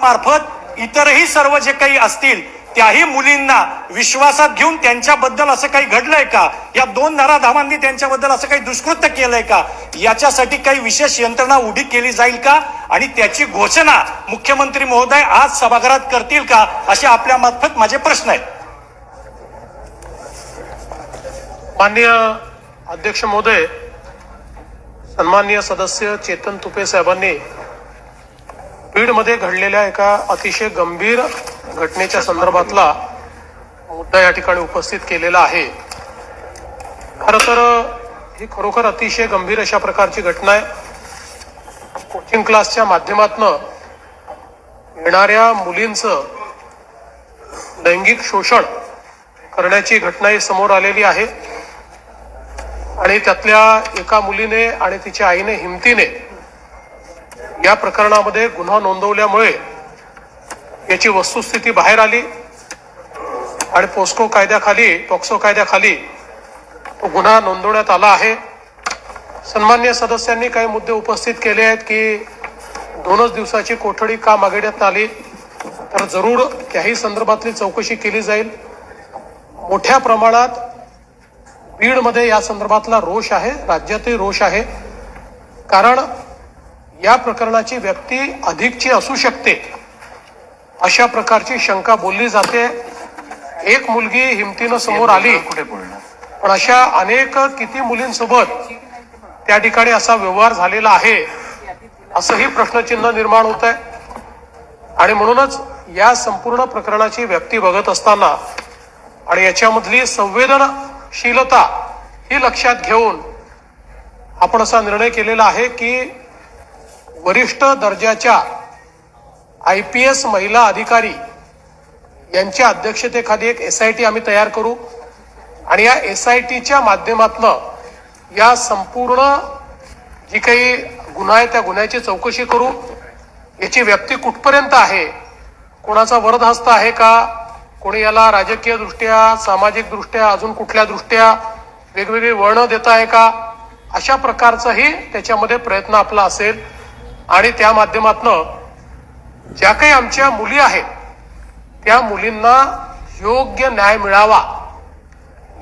मार्फत इतरही सर्व जे काही असतील त्याही मुलींना विश्वासात घेऊन त्यांच्याबद्दल असं काही घडलंय का? या दोन नराधामांनी त्यांच्याबद्दल असं काही दुष्कृत्य केलंय का? याच्यासाठी काही विशेष यंत्रणा उभी केली जाईल का? आणि त्याची घोषणा मुख्यमंत्री महोदय आज सभागृहात करतील का? असे आपल्या मार्फत माझे प्रश्न आहेत. माननीय अध्यक्ष महोदय सन्माननीय सदस्य चेतन तुपे साहेबांनी बीडमध्ये घडलेल्या एका अतिशय गंभीर घटनेच्या संदर्भातला मुद्दा या ठिकाणी उपस्थित केलेला आहे. खर तर ही खरोखर अतिशय गंभीर अशा प्रकारची घटना आहे. कोचिंग क्लासच्या माध्यमातनं येणाऱ्या मुलींचं लैंगिक शोषण करण्याची घटना ही समोर आलेली आहे. आणि त्यातल्या एका मुलीने आणि तिच्या आईने हिमतीने या प्रकरणामध्ये गुन्हा नोंदवल्यामुळे याची वस्तुस्थिती बाहेर आली आणि पोस्को कायद्याखाली पॉक्सो कायद्याखाली तो गुन्हा नोंदवण्यात आला आहे. सन्मान्य सदस्यांनी काही मुद्दे उपस्थित केले आहेत की दोनच दिवसाची कोठडी का मागण्यात आली तर जरूर त्याही संदर्भातली चौकशी केली जाईल. मोठ्या प्रमाणात बीडमध्ये या संदर्भातला रोष आहे राज्यातही रोष आहे. कारण या प्रकरणाची व्यक्ती अधिकची असू शकते. अशा प्रकारची शंका बोलली जाते. एक मुलगी हिमतीनं समोर आली. पण अशा अनेक किती मुलींसोबत त्या ठिकाणी असा व्यवहार झालेला आहे असंही प्रश्नचिन्ह निर्माण होत आहे आणि म्हणूनच या संपूर्ण प्रकरणाची व्यक्ती बघत असताना आणि याच्यामधली संवेदनशीलता ही लक्षात घेऊन आपण असा निर्णय केलेला आहे की वरिष्ठ दर्जाच्या आय पी एस महिला अधिकारी यांच्या अध्यक्षतेखाली एक एस आय टी आम्ही तयार करू. आणि या एस आय टीच्या माध्यमातनं या संपूर्ण जी काही गुन्हा आहे त्या गुन्ह्याची चौकशी करू. याची व्याप्ती कुठपर्यंत आहे कोणाचा वरदहस्त आहे का कोणी याला राजकीय दृष्ट्या सामाजिक दृष्ट्या अजून कुठल्या दृष्ट्या वेगवेगळी वळणं देत आहे का अशा प्रकारचाही त्याच्यामध्ये प्रयत्न आपला असेल. आणि त्या माध्यमातनं ज्या काही आमच्या मुली आहेत त्या मुलींना योग्य न्याय मिळावा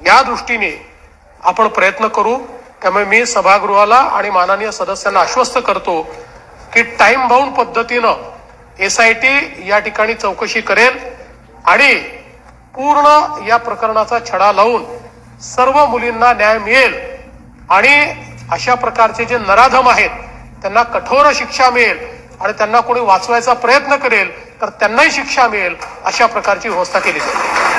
या दृष्टीने आपण प्रयत्न करू. त्यामुळे मी सभागृहाला आणि माननीय सदस्यांना आश्वस्त करतो की टाइम बाउंड पद्धतीनं एस आय टी या ठिकाणी चौकशी करेल आणि पूर्ण या प्रकरणाचा छडा लावून सर्व मुलींना न्याय मिळेल. आणि अशा प्रकारचे जे नराधम आहेत त्यांना कठोर शिक्षा मिळेल आणि त्यांना कोणी वाचवायचा प्रयत्न करेल तर त्यांनाही शिक्षा मिळेल अशा प्रकारची व्यवस्था केली जाते.